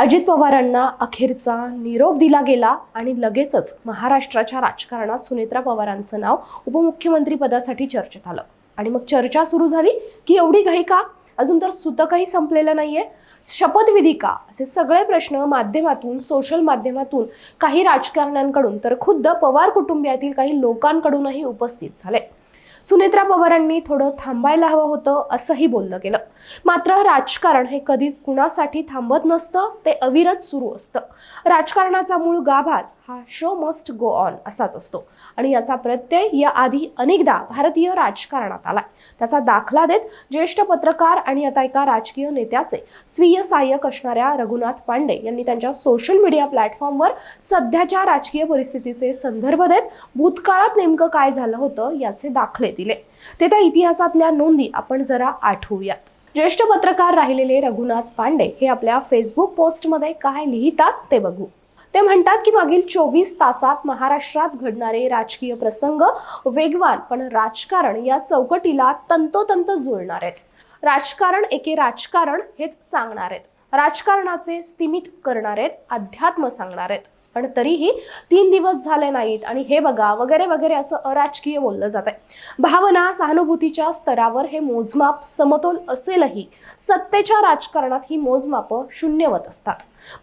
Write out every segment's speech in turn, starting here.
अजित पवारांना अखेरचा निरोप दिला गेला आणि लगेचच महाराष्ट्राच्या राजकारणात सुनेत्रा पवारांचं नाव उपमुख्यमंत्री पदासाठी चर्चेत आलं. आणि मग चर्चा सुरू झाली की एवढी घाई का? अजून तर सुतकही संपलेलं नाहीये. शपथविधी का असे सगळे प्रश्न माध्यमातून सोशल माध्यमातून काही राजकारण्यांकडून तर खुद्द पवार कुटुंबियातील काही लोकांकडूनही उपस्थित झाले. सुनेत्रा पवारांनी थोडं थांबायला हवं होतं असंही बोललं गेलं. मात्र राजकारण हे कधीच कुणासाठी थांबत नसतं ते अविरत सुरू असतं. राजकारणाचा मूळ गाभाच हा शो मस्ट गो ऑन असाच असतो. आणि याचा प्रत्यय या आधी अनेकदा भारतीय राजकारणात आलाय. त्याचा दाखला देत ज्येष्ठ पत्रकार आणि आता एका राजकीय नेत्याचे स्वीय सहाय्यक असणाऱ्या रघुनाथ पांडे यांनी त्यांच्या सोशल मीडिया प्लॅटफॉर्मवर सध्याच्या राजकीय परिस्थितीचे संदर्भ देत भूतकाळात नेमकं काय झालं होतं याचे दाखले. दिले. ते त्या इतिहासातल्या नोंदी आपण जरा आठवूयात. ज्येष्ठ पत्रकार राहिलेले रघुनाथ पांडे हे आपल्या फेसबुक पोस्टमध्ये काय लिहितात ते बघू. ते म्हणतात की मागील चोवीस तासात महाराष्ट्रात घडणारे राजकीय प्रसंग वेगवान पण राजकारण या चौकटीला तंतोतंत जुळणार आहेत. राजकारण एके राजकारण हेच सांगणार आहेत. राजकारणाचे स्तिमित करणार आहेत अध्यात्म सांगणार आहेत. पण तरीही तीन दिवस झाले नाहीत. आणि हे बघा वगैरे वगैरे असं अराजकीय बोललं जात आहे भावना सहानुभूतीच्या स्तरावर हे मोजमाप समतोल असेलही सत्तेच्या राजकारणात ही मोजमापं शून्यवत असतात.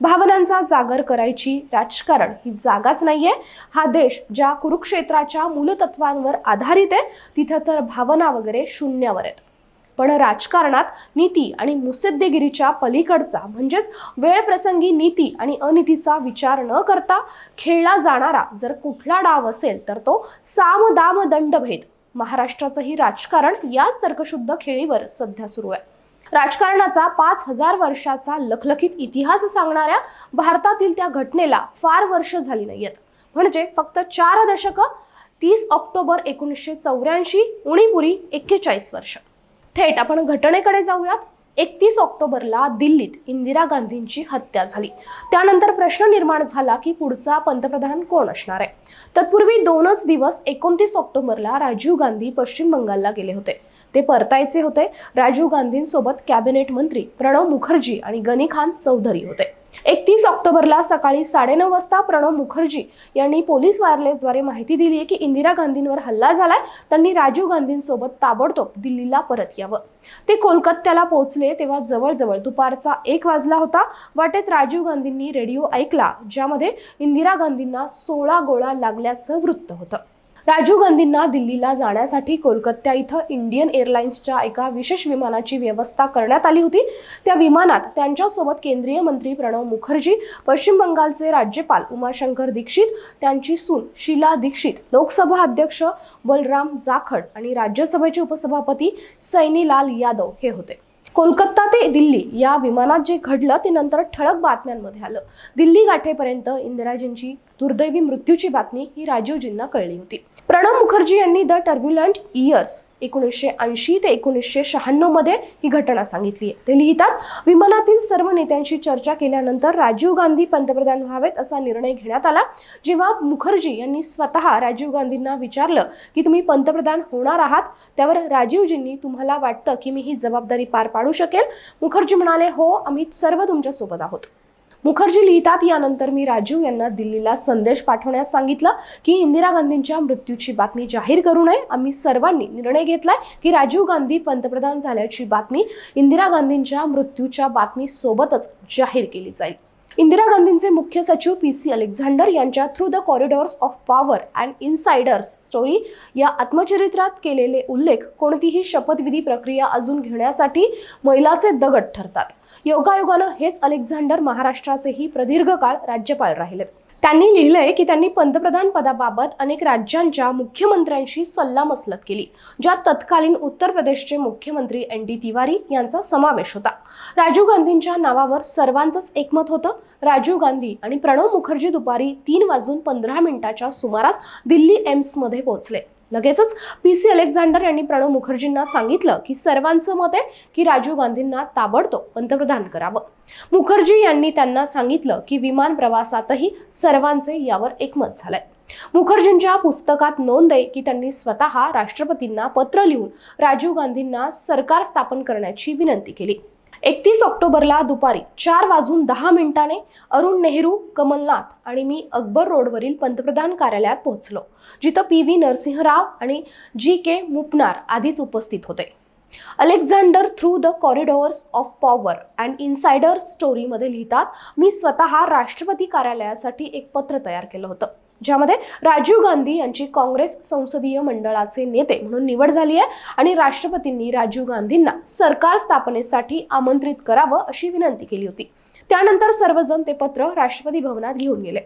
भावनांचा जागर करायची राजकारण ही जागाच नाहीये. हा देश ज्या कुरुक्षेत्राच्या मूलतत्वांवर आधारित आहे तिथं तर भावना वगैरे शून्यावर आहेत. पण राजकारणात नीती आणि मुसद्देगिरीच्या पलीकडचा म्हणजेच वेळप्रसंगी नीती आणि अनितीचा विचार न करता खेळला जाणारा जर कुठला डाव असेल तर तो साम दाम दंडभेद. महाराष्ट्राचंही राजकारण याच तर्कशुद्ध खेळीवर सध्या सुरू आहे. राजकारणाचा पाच हजार वर्षाचा लखलखीत इतिहास सांगणाऱ्या भारतातील त्या घटनेला फार वर्ष झाली नाहीयेत. म्हणजे फक्त चार दशकं तीस ऑक्टोबर एकोणीसशे चौऱ्याऐंशी उणीपुरी एक्केचाळीस वर्ष. थेट आपण घटनेकडे जाऊयात. एकतीस ऑक्टोबरला दिल्लीत इंदिरा गांधींची हत्या झाली. त्यानंतर प्रश्न निर्माण झाला की पुढचा पंतप्रधान कोण असणार आहे? तत्पूर्वी दोनच दिवस एकोणतीस ऑक्टोबरला राजीव गांधी पश्चिम बंगालला गेले होते. ते परतायचे होते. राजीव गांधींसोबत कॅबिनेट मंत्री प्रणव मुखर्जी आणि गनी खान चौधरी होते. एकतीस ऑक्टोबरला सकाळी साडेनऊ वाजता प्रणव मुखर्जी यांनी पोलीस वायरलेसद्वारे माहिती दिली आहे की इंदिरा गांधींवर हल्ला झालाय. त्यांनी राजीव गांधींसोबत ताबडतोब दिल्लीला परत यावं. ते कोलकात्याला पोहोचले तेव्हा जवळजवळ दुपारचा एक वाजला होता. वाटेत राजीव गांधींनी रेडिओ ऐकला ज्यामध्ये इंदिरा गांधींना सोळा गोळा लागल्याचं वृत्त होतं. राजीव गांधींना दिल्लीला जाण्यासाठी कोलकाता इथं इंडियन एअरलाइन्सच्या एका विशेष विमानाची व्यवस्था करण्यात आली होती. त्या विमानात त्यांच्यासोबत केंद्रीय मंत्री प्रणव मुखर्जी पश्चिम बंगालचे राज्यपाल उमाशंकर दीक्षित त्यांची सून शीला दीक्षित लोकसभा अध्यक्ष बलराम जाखड आणि राज्यसभेचे उपसभापती सैनीलाल यादव हे होते. कोलकाता ते दिल्ली या विमानात जे घडलं ते नंतर ठळक बातम्यांमध्ये आलं. दिल्ली गाठेपर्यंत इंदिराजींची दुर्दैवी मृत्यूची बातमी ही राजीवजींना कळली होती. प्रणव मुखर्जी यांनी द टर्ब्युलंट इयर्स एकोणीसशे ऐंशी ते एकोणीसशे शहाण्णवमध्ये ही घटना सांगितली आहे. ते लिहितात विमानातील सर्व नेत्यांशी चर्चा केल्यानंतर राजीव गांधी पंतप्रधान व्हावेत असा निर्णय घेण्यात आला. जेव्हा मुखर्जी यांनी स्वतः राजीव गांधींना विचारलं की तुम्ही पंतप्रधान होणार आहात त्यावर राजीवजींनी तुम्हाला वाटतं की मी ही जबाबदारी पार पाडू शकेल. मुखर्जी म्हणाले हो आम्ही सर्व तुमच्यासोबत आहोत. मुखर्जी लिहितात यानंतर मी राजीव यांना दिल्लीला संदेश पाठवण्यास सांगितलं की इंदिरा गांधींच्या मृत्यूची बातमी जाहीर करू नये. आम्ही सर्वांनी निर्णय घेतलाय की राजीव गांधी पंतप्रधान झाल्याची बातमी इंदिरा गांधींच्या मृत्यूच्या बातमीसोबतच जाहीर केली जाईल. इंदिरा गांधींचे मुख्य सचिव पी सी अलेक्झांडर यांच्या through the corridors of power and insider's story या आत्मचरित्रात केलेले उल्लेख कोणतीही शपथविधी प्रक्रिया अजून घेण्यासाठी मैलाचे दगड ठरतात. योगायोगानं हेच अलेक्झांडर महाराष्ट्राचेही प्रदीर्घ काळ राज्यपाल राहिलेत. त्यांनी लिहिलंय की त्यांनी पंतप्रधान पदाबाबत अनेक राज्यांच्या मुख्यमंत्र्यांशी सल्लामसलत केली ज्यात तत्कालीन उत्तर प्रदेशचे मुख्यमंत्री एन डी तिवारी यांचा समावेश होता. राजीव गांधींच्या नावावर सर्वांचंच एकमत होतं. राजीव गांधी आणि प्रणव मुखर्जी दुपारी तीन वाजून पंधरा मिनिटाच्या सुमारास दिल्ली एम्समध्ये पोहोचले. लगेचच पी सी अलेक्झांडर यांनी प्रणव मुखर्जींना सांगितलं की सर्वांचं मत आहे की राजीव गांधींना ताबडतोब पंतप्रधान करावं. मुखर्जी यांनी त्यांना सांगितलं की विमान प्रवासातही सर्वांचे यावर एकमत झालंय. मुखर्जींच्या पुस्तकात नोंद आहे की त्यांनी स्वतः राष्ट्रपतींना पत्र लिहून राजीव गांधींना सरकार स्थापन करण्याची विनंती केली. एकतीस ऑक्टोबरला दुपारी चार वाजून दहा मिनिटाने अरुण नेहरू कमलनाथ आणि मी अकबर रोडवरील पंतप्रधान कार्यालयात पोहोचलो जिथं पी व्ही नरसिंहराव आणि जी के मुपनार आधीच उपस्थित होते. Alexander through the corridors of power and insider स्टोरीमध्ये लिहितात मी स्वतः राष्ट्रपती कार्यालयासाठी एक पत्र तयार केलं होतं. ज्यामध्ये राजीव गांधी यांची काँग्रेस संसदीय मंडळाचे नेते म्हणून निवड झाली आहे आणि राष्ट्रपतींनी राजीव गांधींना सरकार स्थापनेसाठी आमंत्रित करावं अशी विनंती केली होती. त्यानंतर सर्वजण ते पत्र राष्ट्रपती भवनात घेऊन गेले.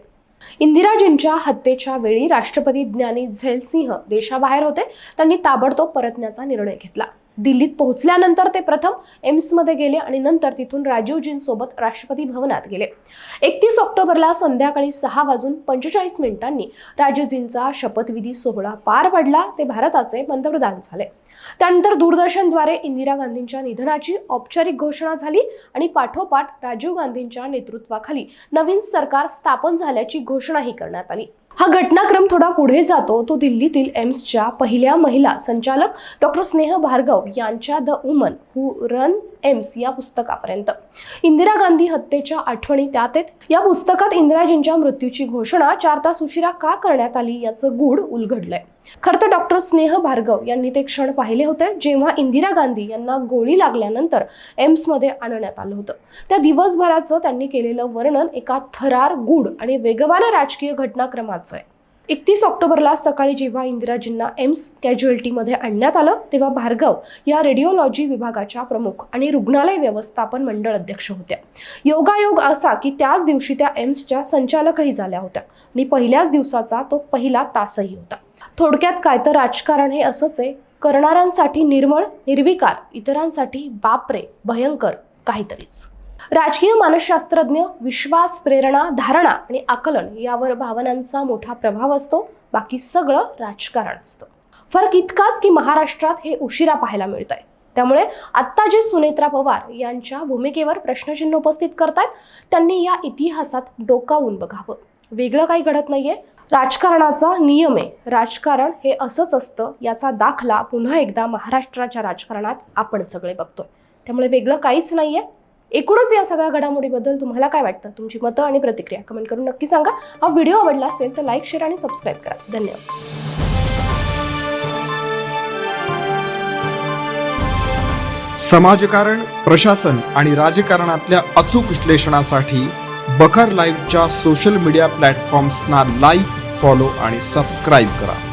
इंदिराजींच्या हत्येच्या वेळी राष्ट्रपती ज्ञानी झैल सिंह देशाबाहेर होते. त्यांनी ताबडतोब परतण्याचा निर्णय घेतला. दिल्लीत पोहोचल्यानंतर ते प्रथम एम्समध्ये गेले आणि नंतर तिथून राजीवजींसोबत राष्ट्रपती भवनात गेले. एकतीस ऑक्टोबरला संध्याकाळी सहा वाजून पंचेचाळीस मिनिटांनी राजीवजींचा शपथविधी सोहळा पार पडला ते भारताचे पंतप्रधान झाले. त्यानंतर दूरदर्शनद्वारे इंदिरा गांधींच्या निधनाची औपचारिक घोषणा झाली आणि पाठोपाठ राजीव गांधींच्या नेतृत्वाखाली नवीन सरकार स्थापन झाल्याची घोषणाही करण्यात आली. हा घटनाक्रम थोडा पुढे जातो. तो दिल्लीतील एम्सच्या पहिल्या महिला संचालक डॉक्टर स्नेह भार्गव यांच्या the woman who run AIIMS या पुस्तकापर्यंत. इंदिरा गांधी हत्येच्या आठवणी त्यात आहेत. या पुस्तकात इंदिराजींच्या मृत्यूची घोषणा चार तास उशिरा का करण्यात आली याचं गूढ उलगडलंय. खरं तर डॉक्टर स्नेह भार्गव यांनी ते क्षण पाहिले होते जेव्हा इंदिरा गांधी यांना गोळी लागल्यानंतर एम्समध्ये आणण्यात आलं होतं. त्या दिवसभराचं त्यांनी केलेलं वर्णन एका थरार गूढ आणि वेगवान राजकीय घटनाक्रमाचं आहे. एकतीस ऑक्टोबरला सकाळी जेव्हा इंदिराजींना एम्स कॅज्युअल्टीमध्ये आणण्यात आलं तेव्हा भार्गव या रेडिओलॉजी विभागाच्या प्रमुख आणि रुग्णालय व्यवस्थापन मंडळ अध्यक्ष होत्या. योगायोग असा की त्याच दिवशी त्या एम्सच्या संचालकही झाल्या होत्या आणि पहिल्याच दिवसाचा तो पहिला तासही होता. थोडक्यात काय तर राजकारण हे असंच आहे. करणाऱ्यांसाठी निर्मळ निर्विकार इतरांसाठी बापरे भयंकर काहीतरीच. राजकीय मानसशास्त्रज्ञ विश्वास प्रेरणा धारणा आणि आकलन यावर भावनांचा मोठा प्रभाव असतो. बाकी सगळं राजकारण असतं. फरक इतकाच की महाराष्ट्रात हे उशिरा पाहायला मिळत आहे त्यामुळे आत्ता जे सुनेत्रा पवार यांच्या भूमिकेवर प्रश्नचिन्ह उपस्थित करतायत त्यांनी या इतिहासात डोकावून बघावं. वेगळं काही घडत नाहीये. राजकारणाचा नियम आहे. राजकारण हे असंच असतं. याचा दाखला पुन्हा एकदा महाराष्ट्राच्या राजकारणात आपण सगळे बघतोय. त्यामुळे वेगळं काहीच नाहीये. एकूणच या सगळ्या घडामोडीबद्दल तुम्हाला काय वाटतं? तुमची मतं आणि प्रतिक्रिया कमेंट करून नक्की सांगा. हा व्हिडिओ आवडला असेल तर लाईक शेअर आणि सबस्क्राईब करा. धन्यवाद. समाजकारण प्रशासन आणि राजकारणातल्या अचूक विश्लेषणासाठी बखर लाईव्हच्या सोशल मीडिया प्लॅटफॉर्म्सना लाईक फॉलो आणि सबस्क्राईब करा.